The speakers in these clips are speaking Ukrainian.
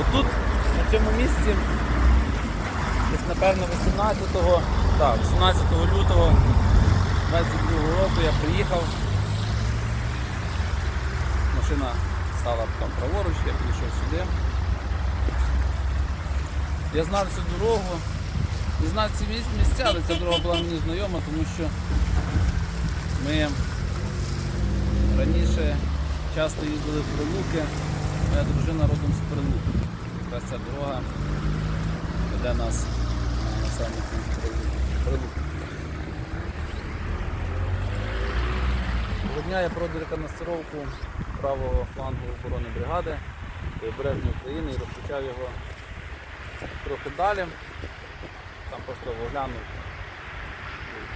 Отут, на цьому місці, десь напевно 18-го, так, 18 лютого 22 року я приїхав. Машина стала там праворуч, я підійшов сюди. Я знав цю дорогу, не знав ці місця, але ця дорога була мені знайома, тому що ми раніше часто їздили в Прилуки, моя дружина родом з Прилук. Якраз ця дорога веде нас на населений пункт. Того дня я проводив рекогностировку правого флангу оборони бригади Прибережної України і розпочав його трохи далі. Там просто оглянув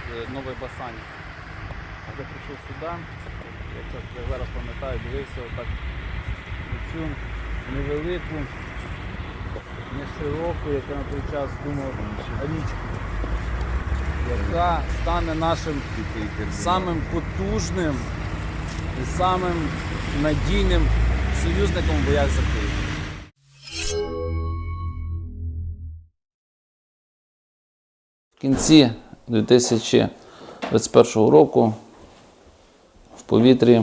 з Нової Басані. Я прийшов сюди, я зараз пам'ятаю, дивився отак цю невелику, не широку, як я на той час думав, річку, яка стане нашим самим потужним і самим надійним союзником в боях за. В кінці 2021 року в повітрі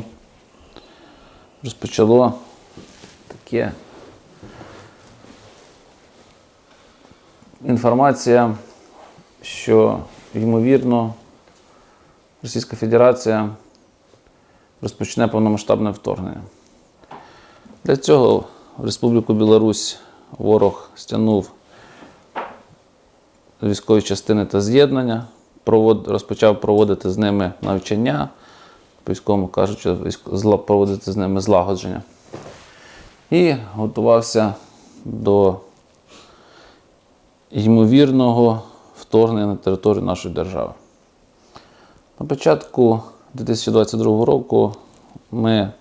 розпочало таке інформація, що ймовірно Російська Федерація розпочне повномасштабне вторгнення. Для цього в Республіку Білорусь ворог стягнув військові частини та з'єднання, розпочав проводити з ними навчання, по-військовому кажучи, проводити з ними злагодження. І готувався до ймовірного вторгнення на територію нашої держави. На початку 2022 року ми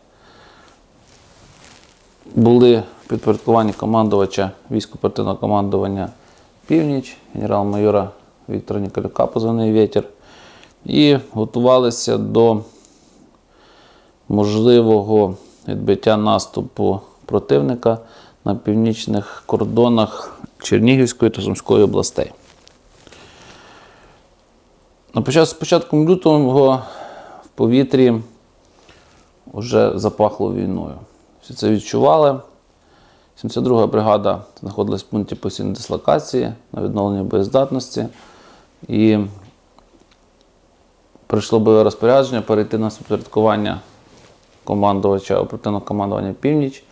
були підпорядкуванні командувача військово-оперативного командування Північ, генерал-майора Віктора Ніколюка, позивний вітер, і готувалися до можливого відбиття наступу противника на північних кордонах Чернігівської та Сумської областей. З початком лютого в повітрі вже запахло війною. Всі це відчували. 72-га бригада знаходилась в пункті постійної дислокації на відновленні боєздатності. І прийшло бойове розпорядження перейти на підпорядкування командувача оперативного командування Північ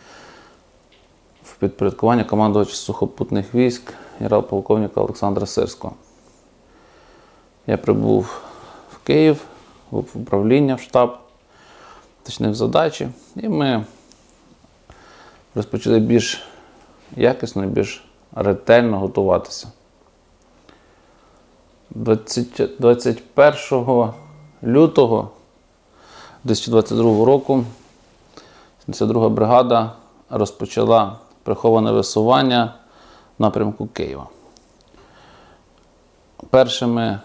підпорядкування командувача сухопутних військ генерал-полковника Олександра Сирського. Я прибув в Київ в управління, в штаб, уточнив задачі, і ми розпочали більш якісно більш ретельно готуватися. 20, 21 лютого 2022 року 72 бригада розпочала приховане висування в напрямку Києва. Першими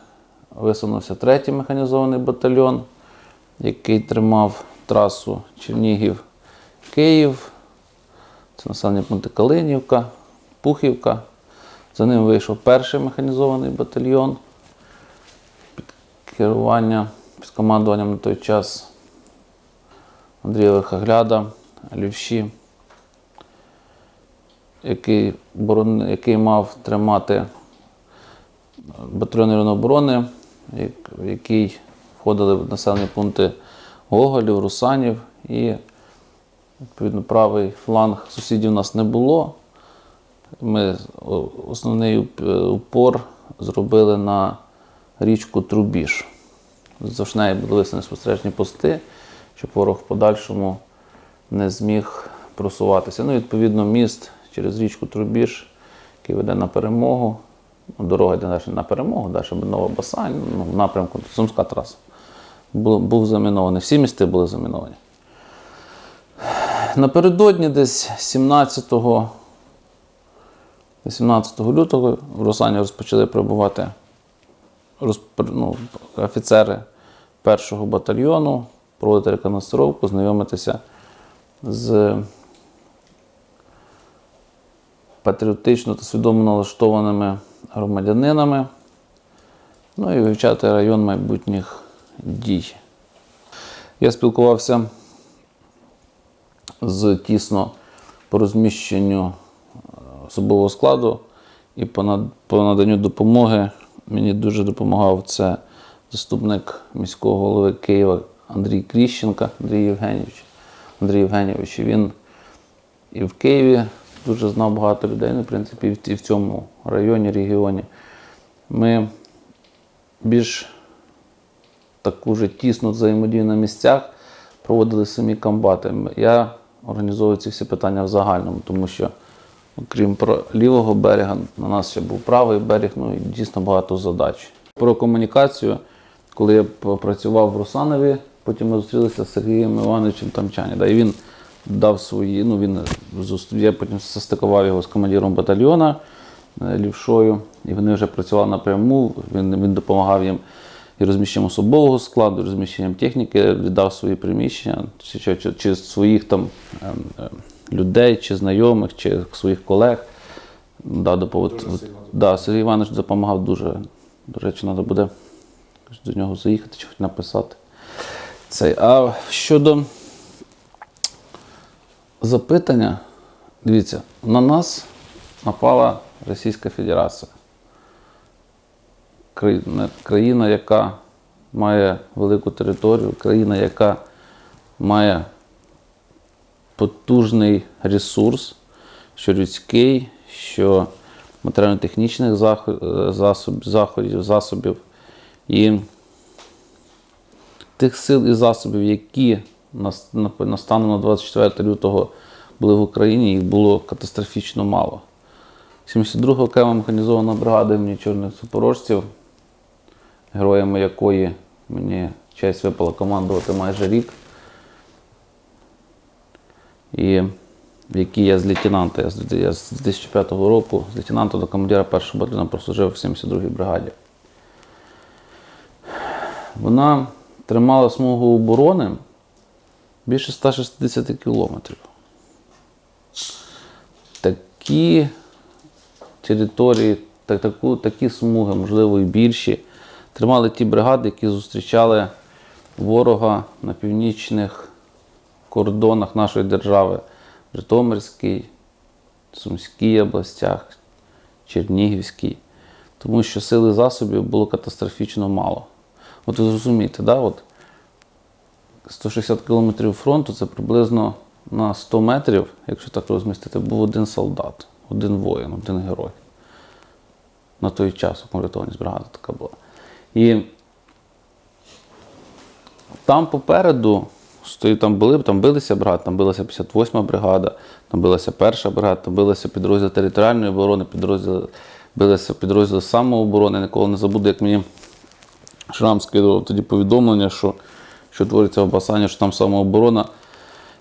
висунувся третій механізований батальйон, який тримав трасу Чернігів-Київ. Це населені пункти Калинівка, Пухівка. За ним вийшов перший механізований батальйон під керування, під командуванням на той час Андрія Лихогляда, Лівші, який, борон- який мав тримати батальйон районної оборони, в який входили в населені пункти Гоголів, Русанів і відповідно правий фланг сусідів у нас не було. Ми основний упор зробили на річку Трубіж. Вздовж неї були висані спостережні пости, щоб ворог в подальшому не зміг просуватися. Ну, відповідно, міст через річку Трубіж, який веде на перемогу. Ну, Дорога йде далі на перемогу, далі Нова Басань, ну, в напрямку Сумська траса. Був, був замінований. Всі місти були заміновані. Напередодні десь 17, 18 лютого в Росані розпочали прибувати розпр- ну, офіцери першого батальйону, проводити рекогностировку, знайомитися з патріотично та свідомо налаштованими громадянинами, ну і вивчати район майбутніх дій. Я спілкувався з тісно по розміщенню е, особового складу і по, наданню допомоги мені дуже допомагав це заступник міського голови Києва Андрій Кріщенка, Андрій Євгенійович. Андрій Євгенійович. Він і в Києві дуже знав багато людей, ну, в принципі, і в- цьому районі, регіоні. Ми більш таку же тісну взаємодію на місцях проводили самі комбати. Я організовую ці всі питання в загальному, тому що, окрім лівого берега, на нас ще був правий берег, ну і дійсно багато задач. Про комунікацію, коли я працював в Русанові, потім ми зустрілися з Сергієм Івановичем Тамчані. Да, і він дав свої, ну він я потім состикував його з командиром батальйона е, лівшою, і вони вже працювали напряму. Він, він допомагав їм і розміщенням особового складу, і розміщенням техніки, віддав свої приміщення, чи, чи, чи, чи своїх там ем, ем, людей, чи знайомих, чи своїх колег. Да, допо- от- да, Сергій Іванович допомагав дуже. До речі, треба буде до нього заїхати чи хоч написати. Цей. А щодо запитання, дивіться, на нас напала Російська Федерація. Країна, яка має велику територію, країна, яка має потужний ресурс, що людський, що матеріально-технічних е, засоб, заходів, засобів. І тих сил і засобів, які на, станом на 24 лютого були в Україні, їх було катастрофічно мало. 72 окрема механізована бригада імені чорних запорожців, героями якої мені честь випала командувати майже рік. І в якій я з лейтенанта, я з 2005 року, з лейтенанта до командира першого батальйону прослужив в 72-й бригаді. Вона тримала смугу оборони більше 160 кілометрів. Такі території, так, таку, такі смуги, можливо, і більші, тримали ті бригади, які зустрічали ворога на північних кордонах нашої держави, Житомирській, Сумській областях, Чернігівській, тому що сили засобів було катастрофічно мало. От ви зрозумієте, да? От 160 кілометрів фронту це приблизно на 100 метрів, якщо так розмістити, був один солдат, один воїн, один герой. На той час, у бригада така була. І там попереду там були, там билися бригади, там билася 58 бригада, там билася перша бригада, там билися підрозділи територіальної оборони, підрозділи, билися підрозділи самооборони. Ніколи не забуду, як мені Шрам скидував тоді повідомлення, що, що твориться в Басані, що там самооборона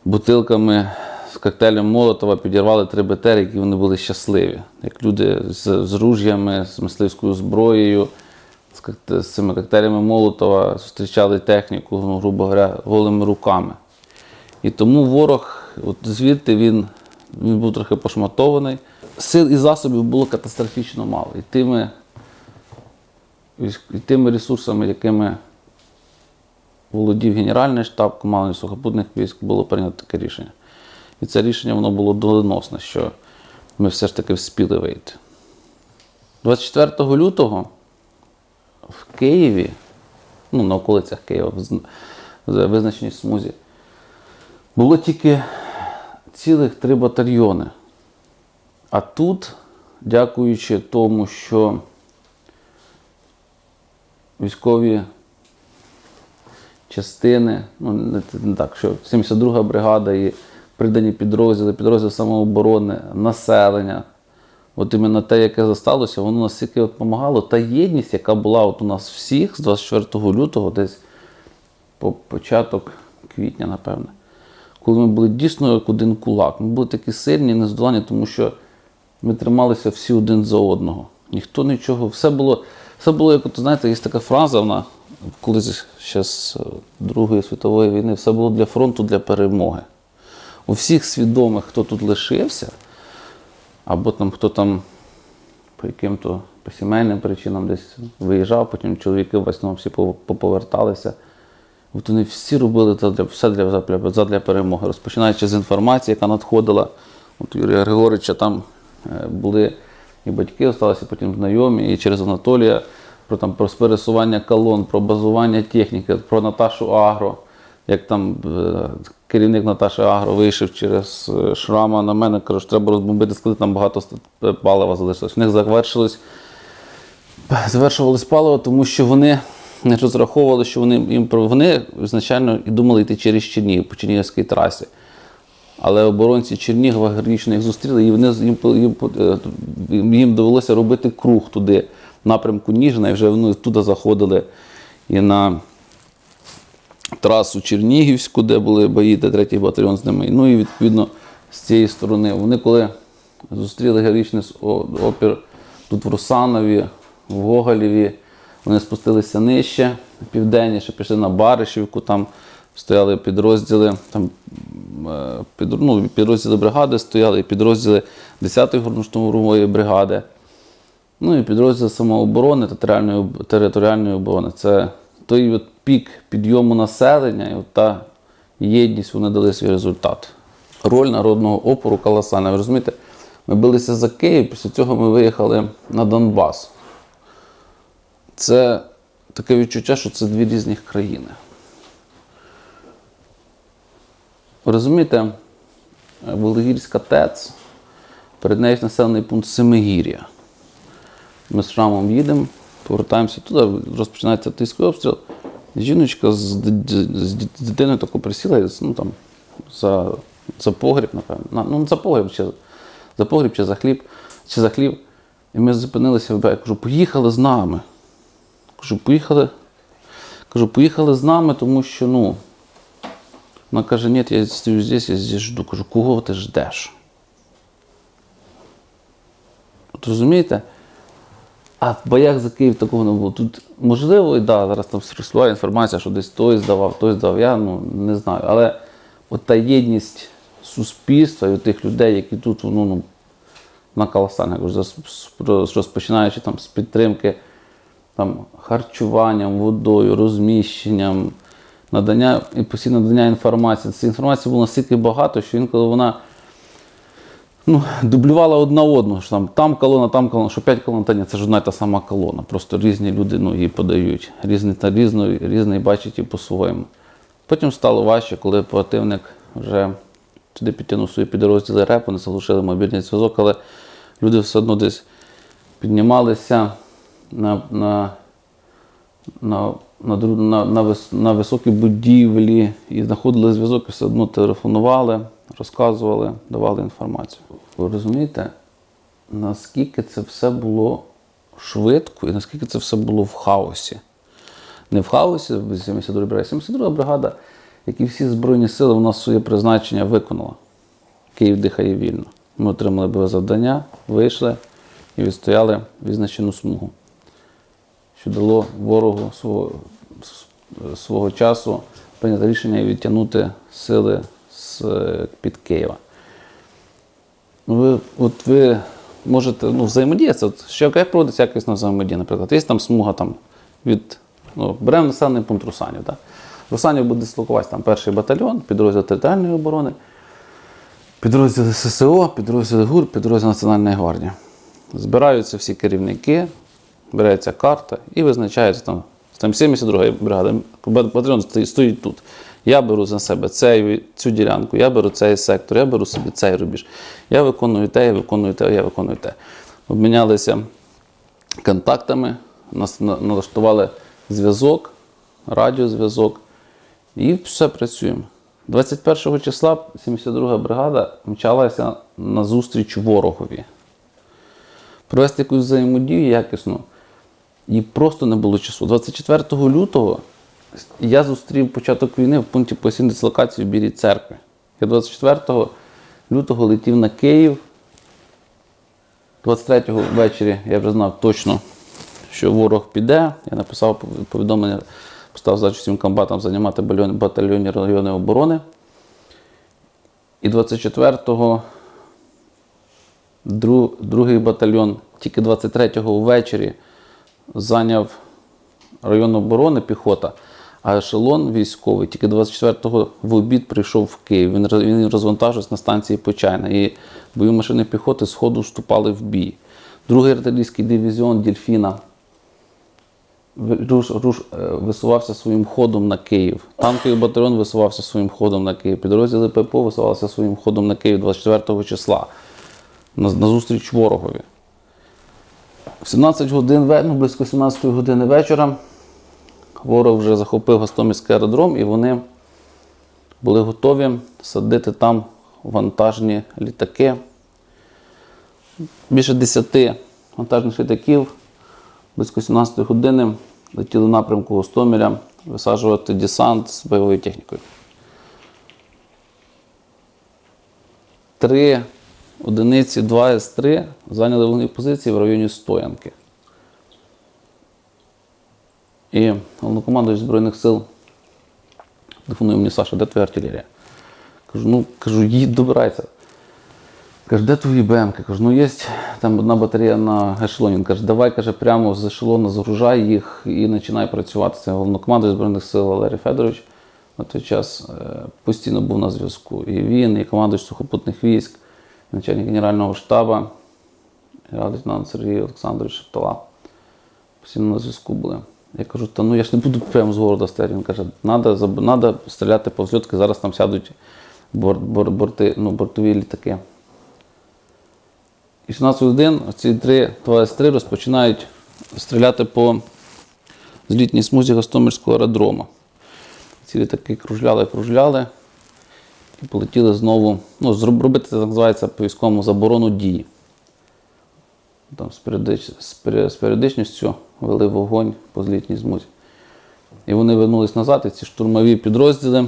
бутилками з коктейлем Молотова підірвали три БТР, які вони були щасливі. Як люди з, з руж'ями, з мисливською зброєю, з, з цими коктейлями Молотова зустрічали техніку, ну, грубо говоря, голими руками. І тому ворог, от звідти він, він був трохи пошматований. Сил і засобів було катастрофічно мало. І тими і тими ресурсами, якими володів Генеральний штаб командування сухопутних військ, було прийнято таке рішення. І це рішення воно було доленосне, що ми все ж таки вспіли вийти. 24 лютого в Києві, ну, на околицях Києва, в зн- визначеній смузі, було тільки цілих три батальйони. А тут, дякуючи тому, що військові частини, ну не, так, що 72 бригада і придані підрозділи, підрозділи самооборони, населення. От іменно те, яке засталося, воно настільки допомагало. Та єдність, яка була от у нас всіх з 24 лютого, десь по початок квітня, напевне. Коли ми були дійсно як один кулак. Ми були такі сильні, нездолані, тому що ми трималися всі один за одного. Ніхто нічого, все було, все було, як от, знаєте, є така фраза, вона колись ще з е, Другої світової війни, все було для фронту, для перемоги. У всіх свідомих, хто тут лишився, або там хто там по яким-то по сімейним причинам десь виїжджав, потім чоловіки в основному всі поповерталися. От вони всі робили це для, все для, задля, задля перемоги, розпочинаючи з інформації, яка надходила. От Юрія Григоровича там е, були і батьки, залишилися потім знайомі, і через Анатолія про, там, про пересування колон, про базування техніки, про Наташу Агро. Як там е, керівник Наташі Агро вийшов через е, шрама на мене, каже, що треба розбомбити склади, там багато палива залишилось. В них завершилось завершувалось паливо, тому що вони не розраховували, що вони їм вони изначально і думали йти через Чернігів по Чернігівській трасі. Але оборонці Чернігова героїчно їх зустріли, і вони їм, їм, е, довелося робити круг туди, напрямку Ніжина, і вже вони туди заходили і на трасу Чернігівську, де були бої, де третій батальйон з ними. Ну і відповідно з цієї сторони. Вони коли зустріли героїчний опір тут в Русанові, в Гоголєві, вони спустилися нижче, південніше, пішли на Баришівку, там стояли підрозділи, там е, під, ну, підрозділи бригади стояли, підрозділи 10-ї горно-штурмової бригади. Ну і підрозділ самооборони територіальної, територіальної оборони. Це той от пік підйому населення і от та єдність вони дали свій результат. Роль народного опору колосальна. Ви розумієте, ми билися за Київ, після цього ми виїхали на Донбас. Це таке відчуття, що це дві різні країни. Розумієте, Володгірська ТЕЦ, перед нею населений пункт Семигір'я. Ми з шрамом їдемо, повертаємося туди, розпочинається тиський обстріл. Жіночка з, дитиною тако присіла ну, там, за, за погріб, напевно. Ну, за погріб чи за погріб, чи за хліб, чи за хліб. І ми зупинилися, я кажу, поїхали з нами. Кажу, поїхали. Кажу, поїхали з нами, тому що, ну. Вона каже, ні, я стою здесь, я здесь жду. Кажу, кого ти ждеш? От розумієте? А в боях за Київ такого не було. Тут можливо, і да, зараз там стресла інформація, що десь той здавав, той здавав. Я ну, не знаю. Але от та єдність суспільства і тих людей, які тут ну, ну, на з- розпочинаючи там з підтримки там, харчуванням, водою, розміщенням, надання і постійно надання інформації. Цієї інформації було настільки багато, що інколи вона ну, дублювала одна одну, що там, там колона, там колона, що п'ять колон, та ні, це ж одна й та сама колона. Просто різні люди ну, її подають, різні та різно, різний бачить і по-своєму. Потім стало важче, коли противник вже туди підтягнув свої підрозділи РЕП, вони залишили мобільний зв'язок, але люди все одно десь піднімалися на, на, на, на, на, на, вис, на високі будівлі і знаходили зв'язок, і все одно телефонували, розказували, давали інформацію. Ви розумієте, наскільки це все було швидко і наскільки це все було в хаосі? Не в хаосі, в 72 бригаді. 72 бригада, як і всі Збройні сили, нас своє призначення виконала. Київ дихає вільно. Ми отримали бойове завдання, вийшли і відстояли відзначену смугу, що дало ворогу свого, свого часу прийняти рішення відтягнути сили з під Києва. Ну, ви, от ви можете ну, взаємодіяти. От, що, як проводиться якісна взаємодія, наприклад, є там смуга там, від. Ну, беремо населений пункт Русанів. Так? Русанів буде дислокуватися там перший батальйон, підрозділ територіальної оборони, підрозділи ССО, підрозділи ГУР, підрозділ Національної гвардії. Збираються всі керівники, береться карта і визначається там, там 72 бригада. Батальйон стоїть тут. Я беру за себе цей, цю ділянку, я беру цей сектор, я беру собі цей рубіж. Я виконую те, я виконую те, я виконую те. Обмінялися контактами, нас налаштували зв'язок, радіозв'язок, і все працюємо. 21 числа 72 бригада мчалася на зустріч ворогові. Провести якусь взаємодію якісну, і просто не було часу. 24 лютого я зустрів початок війни в пункті постійної дислокації в Білій церкві. Я 24 лютого летів на Київ. 23-го ввечері я вже знав точно, що ворог піде. Я написав повідомлення, поставив задачу всім комбатам займати батальйон- батальйонні райони оборони. І 24-го Дру- Другий батальйон тільки 23-го ввечері зайняв район оборони піхота, а ешелон військовий тільки 24-го в обід прийшов в Київ. Він, він розвантажився на станції Почайна. І бойові машини піхоти з ходу вступали в бій. Другий артилерійський дивізіон Дільфіна руш, руш, е, висувався своїм ходом на Київ. Танковий батальйон висувався своїм ходом на Київ. Підрозділи ППО висувалися своїм ходом на Київ 24 числа на, на зустріч ворогові. В 17 годин, ну, близько 17 години вечора ворог вже захопив Гостомельський аеродром і вони були готові садити там вантажні літаки. Більше 10 вантажних літаків близько 17 години летіли в напрямку Гостомеля висаджувати десант з бойовою технікою. Три одиниці 2 С3 зайняли вогневі позиції в районі Стоянки. І головнокомандуючий Збройних сил телефонує мені Саша, де твоя артилерія? Кажу, ну кажу, їдь, добирайся. Каже, де твої БМки? Кажу, ну є там одна батарея на ешелоні. Він каже, давай каже, прямо з ешелону загружай їх і починай працювати. Це головнокомандуючий Збройних сил Валерій Федорович на той час е, постійно був на зв'язку. І він, і командуючий сухопутних військ, і начальник Генерального штабу, лейтенант Сергій Олександрович Шептала. Постійно на зв'язку були. Я кажу, та ну я ж не буду прямо з города стріляти. Він каже, треба стріляти по взльотки, зараз там сядуть бор, бор, борти, ну, бортові літаки. І 16 годин ці три 2С3 розпочинають стріляти по злітній смузі Гостомельського аеродрому. Ці літаки кружляли, кружляли і полетіли знову. Ну, зробити це називається по військовому заборону дій. Там з періодичністю вели вогонь по злітній смузі. І вони вернулись назад, і ці штурмові підрозділи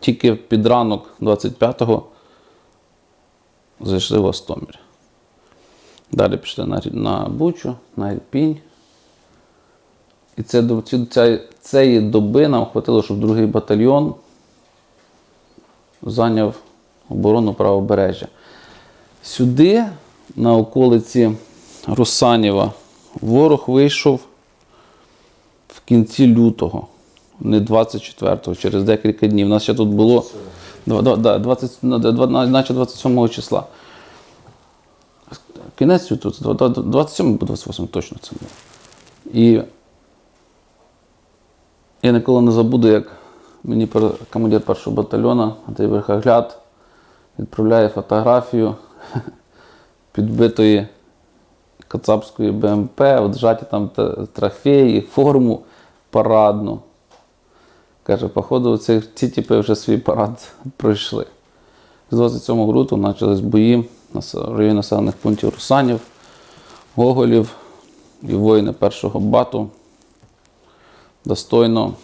тільки під ранок 25-го зайшли в Остомір. Далі пішли на, на Бучу, на Ірпінь. І це, ця, цієї доби нам хватило, щоб другий батальйон зайняв оборону правобережжя. Сюди, на околиці Русанєва, ворог вийшов в кінці лютого, не 24-го, через декілька днів. У нас ще тут було два- два- 20, на- два- на- наче 27 числа. Кінець лютого, це два- два- 27 або 28 точно це було. І я ніколи не забуду, як мені командир першого батальйону Андрій Верхогляд відправляє фотографію підбитої кацапської БМП, от там трофеї, форму парадну. Каже, походу, ці, ці типи вже свій парад пройшли. З 27 лютого почались бої на районі населених пунктів Русанів, Гоголів і воїни першого бату достойно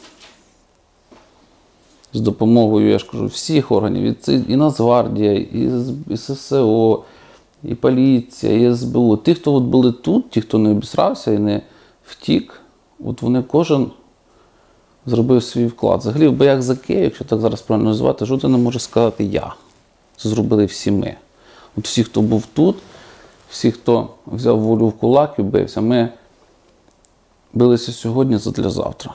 з допомогою, я ж кажу, всіх органів, і, Нацгвардія, і ССО, і поліція, і СБУ. Ті, хто от були тут, ті, хто не обісрався і не втік, от вони кожен зробив свій вклад. Взагалі в боях за Київ, якщо так зараз називати, жоден не може сказати я. Це зробили всі ми. От всі, хто був тут, всі, хто взяв волю в кулак і бився, ми билися сьогодні задля завтра.